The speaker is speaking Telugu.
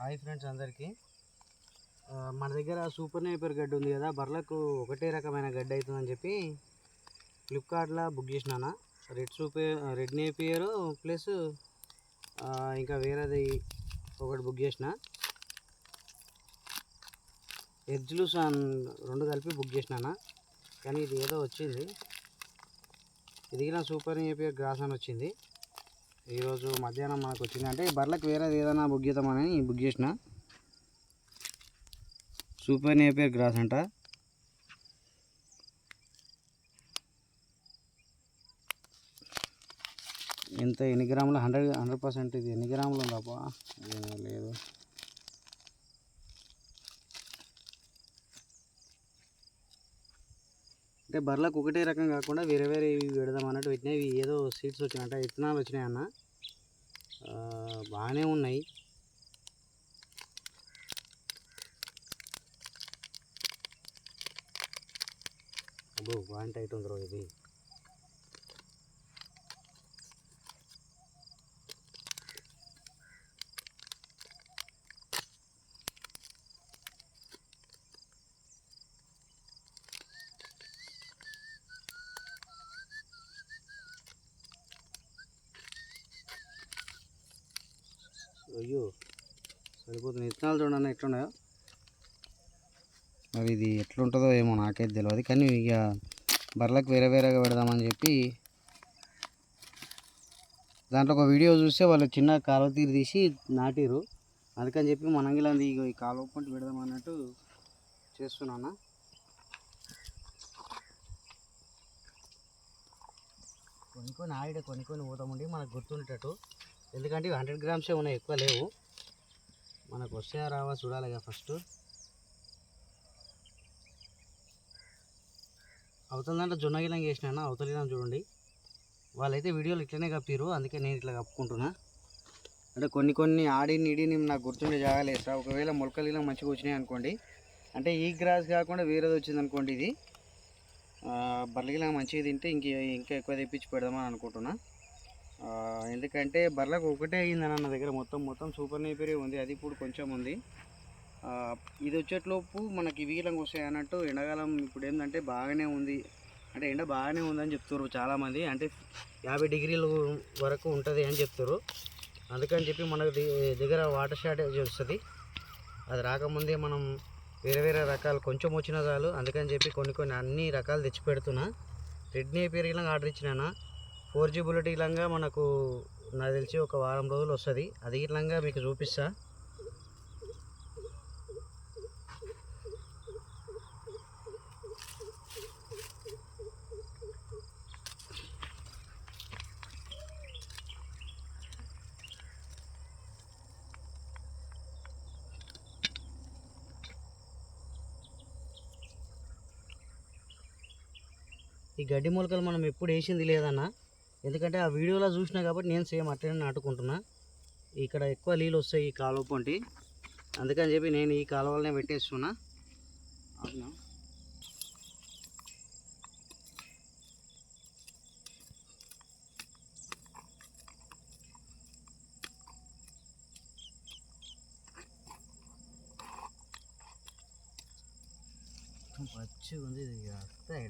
హాయ్ ఫ్రెండ్స్ అందరికీ. మన దగ్గర సూపర్ నైపర్ గడ్డి ఉంది కదా బర్లకు ఒకటే రకమైన గడ్డి అవుతుందని చెప్పి ఫ్లిప్కార్ట్లో బుక్ చేసినాను. Red super red Napier plus ఇంకా వేరేది ఒకటి బుక్ చేసిన. ఎడ్జ్లు రెండు కలిపి బుక్ చేసినానా. కానీ ఇది ఏదో వచ్చింది. ఇదిగిన సూపర్ నేపియర్ గ్రాస్ అని వచ్చింది. ఈరోజు మధ్యాహ్నం మనకు వచ్చింది. అంటే బర్లకు వేరేది ఏదైనా బుక్ చేద్దామని బుక్ చేసిన. సూపర్ నేపేర్ గ్రాస్ అంట. ఎంత ఎన్ని గ్రాములు? హండ్రెడ్ హండ్రెడ్ పర్సెంట్ ఇది ఎన్ని గ్రాములు ఉందప్పా లేదు. అంటే బర్లకు ఒకటే రకం కాకుండా వేరే వేరే ఇవి పెడదాం అన్నట్టు పెట్టినాయి ఇవి ఏదో సీడ్స్ వచ్చినాయంట విత్తనాలు వచ్చినాయి అన్న. బాగానే ఉన్నాయి. అబ్బో బాగా టైట్ ఉంది రో ఇది. అయ్యో సరిపోతుంది. విత్తనాలు చూడండి ఎట్లున్నాయో. మరి ఇది ఎట్లుంటుందో ఏమో నాకైతే తెలియదు కానీ ఇక బర్రెలకు వేరే వేరేగా పెడదామని చెప్పి దాంట్లో ఒక వీడియో చూస్తే వాళ్ళు చిన్న కాలువ తీరు తీసి నాటిరు. అందుకని చెప్పి మనం ఇలా ఈ కాలువ పంట పెడదాం అన్నట్టు చేస్తున్నాను కొన్ని కొన్ని ఆడిడ కొన్ని కొన్ని పోతామండి మనకు గుర్తుండేటట్టు. ఎందుకంటే ఇవి హండ్రెడ్ గ్రామ్సే ఉన్నాయి ఎక్కువ లేవు. మనకు వస్తాయా రావా చూడాలి కదా ఫస్ట్ అవుతుందంటే జొన్న గిలం చేసినా అవతల చూడండి. వాళ్ళైతే వీడియోలు ఇట్లనే కప్పిరు అందుకే నేను ఇట్లా కప్పుకుంటున్నా. అంటే కొన్ని కొన్ని ఆడి నీడిని నాకు గుర్తుండే జాగాలు సార్ ఒకవేళ మొలకలు ఇలా మంచిగా వచ్చినాయి అనుకోండి అంటే ఈ గ్రాస్ కాకుండా వేరేది వచ్చింది అనుకోండి ఇది బర్లగిలా మంచిగా తింటే ఇంక ఇంకా ఎక్కువ తెప్పించి పెడదామని అనుకుంటున్నా. ఎందుకంటే బర్లకు ఒకటే అయిందని నా దగ్గర మొత్తం మొత్తం సూపర్ నేపరే ఉంది అది ఇప్పుడు కొంచెం ఉంది. ఇది వచ్చేట్లోపు మనకి వీలంగా వస్తాయి అన్నట్టు ఎండాకాలం ఇప్పుడు ఏంటంటే బాగానే ఉంది. అంటే ఎండ బాగానే ఉందని చెప్తారు చాలామంది అంటే యాభై డిగ్రీలు వరకు ఉంటుంది అని చెప్తారు అందుకని చెప్పి మనకు దగ్గర వాటర్ షార్టేజ్ వస్తుంది. అది రాకముందే మనం వేరే వేరే రకాలు కొంచెం వచ్చినా చాలు. అందుకని చెప్పి కొన్ని కొన్ని అన్ని రకాలు తెచ్చి పెడుతున్నా రెడ్ నేపియర్ ఆర్డర్ ఇచ్చినానా? ఫోర్ జీ బుల్లెట్ ఇలాగా మనకు నాకు తెలిసి ఒక వారం రోజులు వస్తుంది. అది ఇలాగా మీకు చూపిస్తా. ఈ గడ్డి మొలకలు మనం ఎప్పుడు వేసింది లేదన్నా? ఎందుకంటే ఆ వీడియోలో చూసినా కాబట్టి నేను సేమ్ అట్లనే నాటుకుంటున్నా. ఇక్కడ ఎక్కువ నీళ్ళు వస్తాయి ఈ కాలువ పొంటి. అందుకని చెప్పి నేను ఈ కాలువలనే పెట్టేస్తున్నా. అవునా పచ్చి ఉంది ఇది వస్తాయి